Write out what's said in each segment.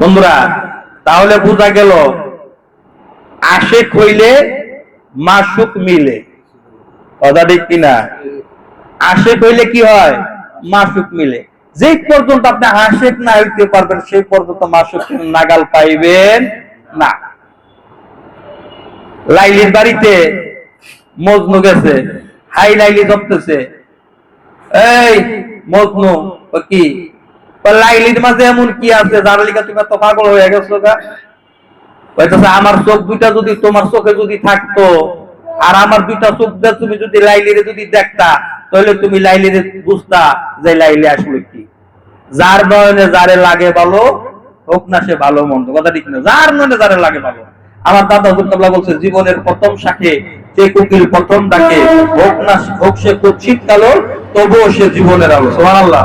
বন্ধুরা, তাহলে বোঝা গেল, আশেক হইলে মাসুক মিলে। কথা ঠিক কিনা? আশেক হইলে কি হয়? মাসুক মিলে। যে পর্যন্ত আপনি আশেক না হইতে পারবেন, সেই পর্যন্ত মাসুক নাগাল পাইবেন না। লাইলির বাড়িতে মজনু গেছে। হাই লাইলি জপতেছে এই মজনু কি? লাইলির মাঝে এমন কি আছে? যার লিখা তুমি এত পাগল হয়ে গেছো গা? আমার চোখ দুইটা যদি, তোমার চোখে যদি থাকতো, আর আমার দুইটা চোখ দিয়ে তুমি যদি লাইলিরে যদি দেখতা, তাহলে তুমি লাইলিরে বুঝতা যে লাইলি আসলে কি। যার নয়নে যারে লাগে ভালো, হোক না সে ভালো মন্দ, কথা ঠিক না। যার নয়নে যারে লাগে ভালো। আমার দাদা হুজুরতাবলা বলছে, জীবনের প্রথম শাখে যে কোকিল প্রথম ডাকে, হোক না, হোক সে কুৎসিত কালো তবুও সে জীবনের আলো। সুবহানাল্লাহ।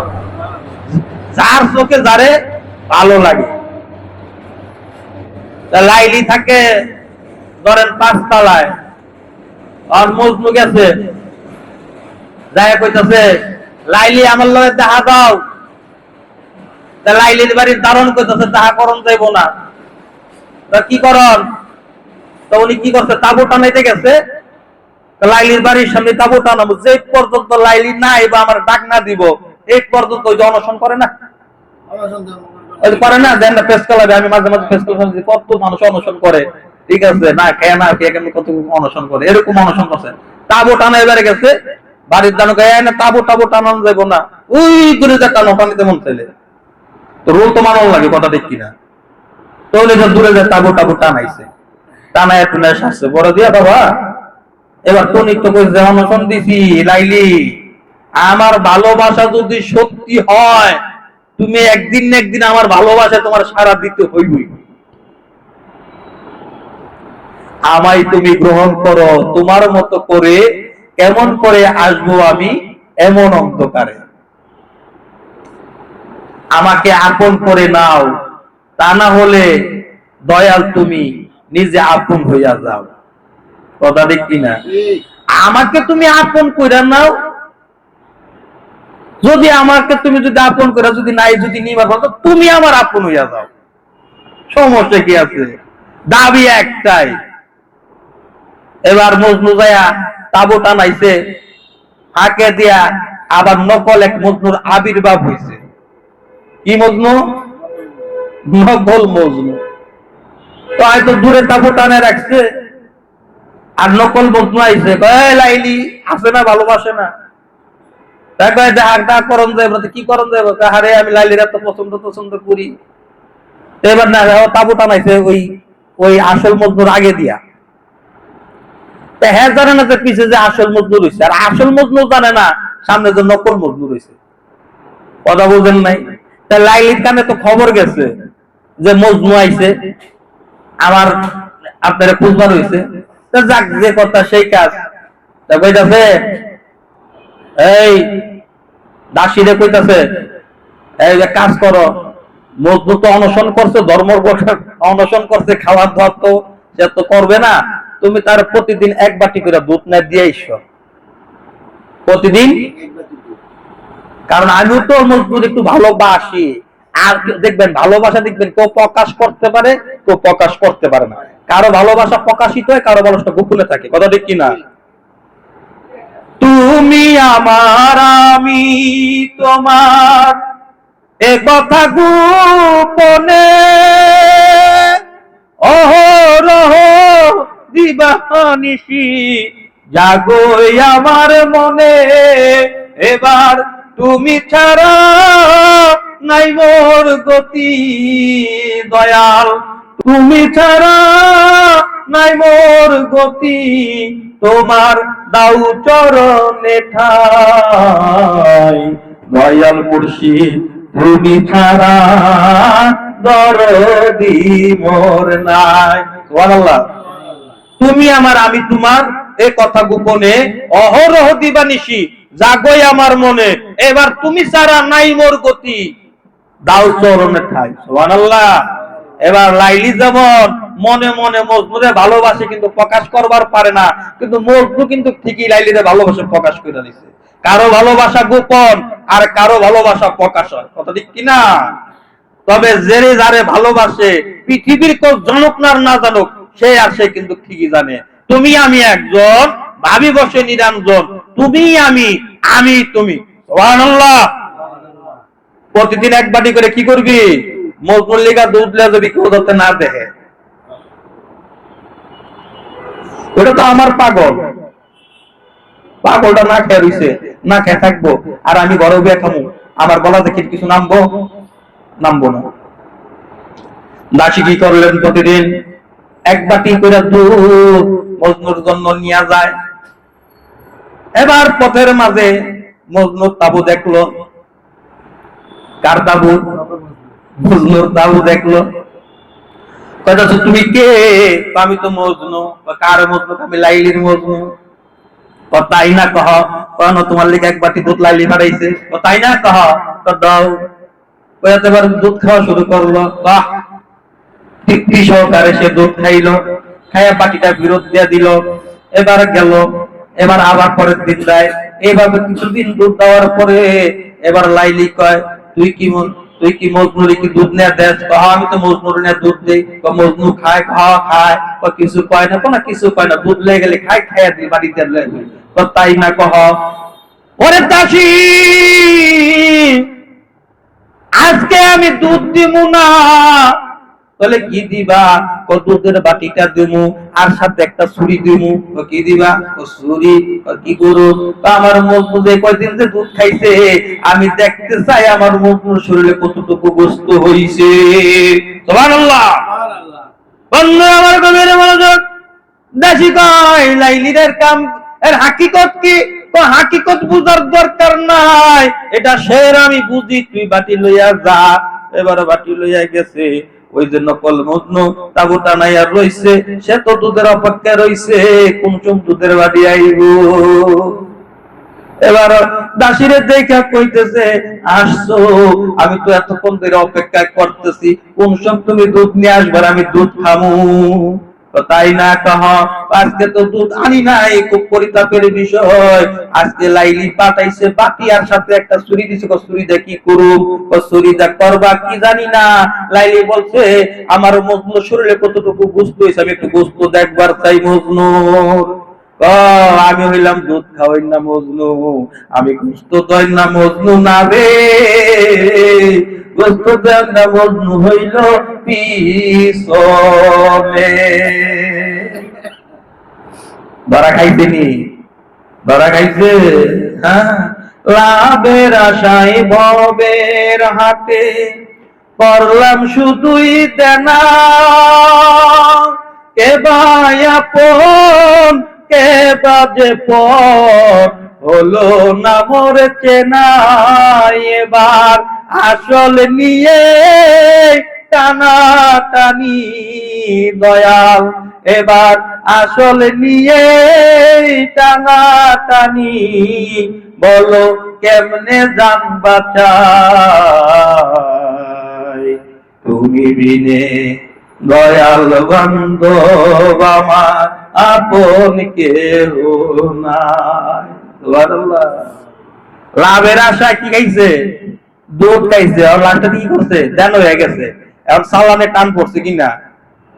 যার চোখে যারে ভালো লাগে। লাইলি থাকে, ধরেন পাঁচতলায়, আর গেছে কইতাছে, লাইলি, আমার লগে দেখা দাও। লাইলির বাড়ির দারণ কইতাছে, দেখা করন যাইব না। তা কি করন তো উনি কি করছে, তাবু টানাইতে গেছে। লাইলির বাড়ির সামনে তাবু টানাবো, যে পর্যন্ত লাইলি নাই বা আমার ডাক না দিব, এই পর্যন্ত ওই অনশন করে না? করে না, দেন না ফেস আমি মাঝে মাঝে ফেস কত মানুষ অনশন করে। ঠিক আছে, না, খেয়ে না, খেয়ে কত অনশন করে। এরকম অনশন করছে। টানা এবারে গেছে, বাড়ির দানো গায়ে না টানানো যাব না। ওই করে যা টানো, পানিতে মন চাইলে। তো রোল তো লাগে, কথা দূরে টানাইছে। বড় দিয়া, বাবা, এবার তো নিত্য করে অনশন দিছি, লাইলি। আমার ভালোবাসা যদি সত্যি হয় তুমি একদিন না একদিন আমার ভালোবাসা তোমার সারা দিতে হইবই। আমায় তুমি গ্রহণ করো তোমার মতো করে কেমন করে আসব আমি এমন অন্ধকারে। আমাকে আপন করে নাও তা না হলে দয়াল তুমি নিজে আপন হইয়া যাও। কথা ঠিক কিনা? আমাকে তুমি আপন করে নাও যদি আমাকে তুমি যদি আপন করে যদি নাই যদি নিবার বলো তুমি আমার আপন হইয়া যাও। সমস্যা কি আছে? দাবি একটাই। এবার মজনু যায়া তাবু টানাইছে হাঁকে দিয়া আবার নকল এক মজনুর আবির্ভাব হইছে। কি মজনু? নকল মজনু। তো হয়তো দূরে তাবু টানে রাখছে আর নকল মজনু আইছে। কয়, "এই লাইলি আছে না ভালোবাসে না? তাই কয়, "যা, যা করণ যাইব কি করণ যাইব? কয়, আমি লাইলির এত পছন্দ পছন্দ করি। এবার না তাবু টানাইছে ওই ওই আসল মজদুর আগে দিয়া। হ্যাঁ সামনে যে নকল মজদুর হয়েছে কথা বুঝেন নাই? লাইলির কানে তো খবর গেছে যে মজনু আইছে। আমার আপনারা খুঁজবার হয়েছে যাক যে কথা সেই কাজ। এই দাসীরে কইতাছে, এই যে কাজ করো মজদুর তো অনশন করছে ধর্ম অনশন করছে, খাওয়ার দাওয়ার তো সে তো করবে না। তুমি তার প্রতিদিন এক বাটি করে দুধ না দিয়ে এসো। প্রতিদিন? কারণ আমিও তো মজদুর একটু ভালোবাসি। আর দেখবেন, ভালোবাসা দেখবেন, কেউ প্রকাশ করতে পারে, কেউ প্রকাশ করতে পারে না। কারও ভালোবাসা প্রকাশিত হয়, কারও ভালোবাসা গোপনে থাকে। কথা ঠিক কিনা? তুমি আমার আমি। তোমার এ কথা গোপনে অহরহ দিবানিসি জাগোই আমার মনে। এবার তুমি ছাড়া নাই মোর গতি দয়াল। তুমি ছাড়া নাই মোর গতি তোমার দাউ চরণে ঠাই। দয়াল মুর্শিদ তুমি ছাড়া দরদি মোর নাই। সুবহানাল্লাহ। তুমি আমার, আমি তোমার এ কথা গোপনে অহরহ দিবানিসি জাগই আমার মনে। এবার তুমি ছাড়া নাই মোর গতি। দাও চরণে ঠাই। সুবহানাল্লাহ। এবার লাইলি যেমন মনে মনে মজনুরে ভালোবাসে, কিন্তু প্রকাশ করবার পারে না। কিন্তু মজনু কিন্তু ঠিকই লাইলিরে ভালোবাসে, প্রকাশ করে দিছে। কারও ভালোবাসা গোপন আর কারও ভালোবাসা প্রকাশ হয় কথা ঠিক কিনা? তবে জেরে যারে ভালোবাসে, পৃথিবীর কেউ জানুক না না জানুক, সে আর সে কিন্তু ঠিকই জানে। তুমি আমি একজন, ভাবি বসে নিরঞ্জন তুমি আমি আমি তুমি। প্রতিদিন এক বাটি করে কি করবি? মজমল্লিকা দুধ লে যদি কেউ ধরতে না দেখে। ওটা তো আমার পাগল। পাগলটা না খেয়ে রইছে। না খেয়ে থাকব, আর আমি ঘরে উঠে খামু আমার গলা দেখে কিছু নামবো? নামবো না। দাসী কি করলেন প্রতিদিন, এক বাটি করে দুধ মজনুর জন্য নিয়ে যায়। এবার পথের মাঝে মজনুর তাবু দেখল। কার তাবু? মজনুর তাবু দেখল। তুমি কে? আমি তো মজনু কার মজনু? আমি লাইলির মজনু। ও তাই না কহ? কেন তোমার লিগে এক বাটি দুধ লাইলি ও তাই না কহ? দাও। দুধ খাওয়া শুরু করল। বাহ! সহকারে সে দুধ খাইয়া বাটিটা বিরোধ দিয়া দিল। এবার গেল। এবার আবার পরের দিন এইভাবে কিছুদিন দুধ দেওয়ার পরে এবার লাইলি কয়, তুই কি তুই কি মজনুরি কি দুধ নেয়া দেস? কহ, আমি তো মজনুর নিয়ে দুধ ক, মজনু খায়, খাওয়া খায়। কিছু কয় না কোনো কিছু কয় না। দুধ লেগে গেলে খায়, খাইয়া দিই বাড়িতে লেগে তাই না কহ? ওরে দাসী আজকে আমি দুধ দিব না। বলে কি দিবা? ও দুধের বাটিটা দিমু আর সাথে একটা ছুরি দিমু। ও কি দিবা? ও ছুরি ও কি করু আমার মজদুরে কয়দিন যে দুধ খাইছে আমি দেখতে চাই আমার মজদুর শরীরে কতটুকু গোস্ত হইছে। সুবহানাল্লাহ। বন্ধু আমার গভীর মনোযোগ। দাসী কয় লাইলিদের কাম এর হাকিকত কি? হাকিকত বুঝার দরকার নাই। এটা শের, আমি বুঝি, তুই বাটি লইয়া যা। এবারে বাটি লইয়া গেছে। ওই যে নকল মজনু তাবুটা নাই আর রইছে। সে তো দুধের অপেক্ষা রইছে। কোন চুম দুধের বাড়ি আইব। এবার দাসিরে দেখা কইতেছে, আসছো, আমি তো এতক্ষণ ধরে অপেক্ষা করতেছি। কোন সব তুমি দুধ নিয়ে আসবার, আমি দুধ খামু। আজকে লাইলি আর সাথে একটা দিছে কো ছুরিটা কি জানি না। লাইলি বলছে, আমার মজনু শরীরে কতটুকু গুস্ত হয়েছে, আমি একটু বুঝতো দেখবার চাই মজনু। আমি হইলাম দুধ খাওয়াই না মজনু, আমি গুস্ত দই না মজনু না রে। গুস্ত দেন না মজনু হইল পিছনে। ধরা খাইছেনি ধরা খাইছে? হ্যাঁ? লাভের আশায় ভবের হাতে করলাম শুধুই দেনা। ভাই আপন কে বাজে পর? হলো না মোর চেনা, এবার আসল নিয়ে টানা টানি দয়াল। এবার আসল নিয়ে টানা টানি বলো কেমনে জানবা চাই তুমি বিনে দয়াল বান্ধব আমার আপন কেহ নাই। লাভের আশা কি খাইছে? দুধ খাইছে, আর লাভটা কি করছে? দেন হয়ে গেছে। এখন সালানে টান পড়ছে কিনা?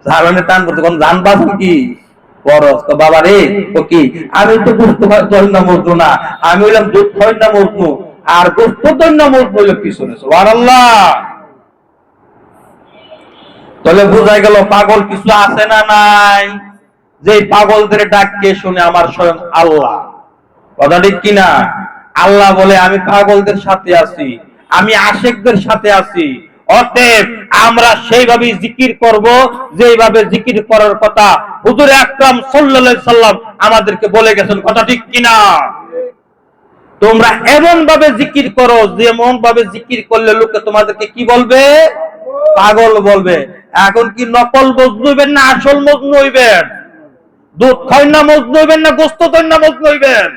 সালানে টান পড়ছে, কোন জান বাঁচন কি? তো বাবা রে, ও কি? আমি তো তৈন্য মজনু না। আমি দুধ তৈন্য মজনু আর পিছনে, সুবহানাল্লাহ। তাহলে গেল পাগল কিছু আছে না নাই? যে পাগলদের ডাককে শুনে আমার স্বয়ং আল্লাহ। কথা ঠিক কিনা? আল্লাহ বলে, আমি পাগলদের সাথে আছি, আমি আশেকদের সাথে আছি। অতএব আমরা সেইভাবে জিকির করব যেভাবে জিকির করার কথা হুজুর আকরাম সাল্লাল্লাহু সাল্লাম আমাদেরকে বলে গেছেন। কথা ঠিক কিনা? তোমরা এমন ভাবে জিকির করো যেমন ভাবে জিকির করলে লোকে তোমাদেরকে কি বলবে? পাগল বলবে। এখন কি নকল মজনু হইবেন না আসল মজনু হইবেন? দুধ খাই না মজনু হইবেন না গোস্ত তৈর না মজনু হইবেন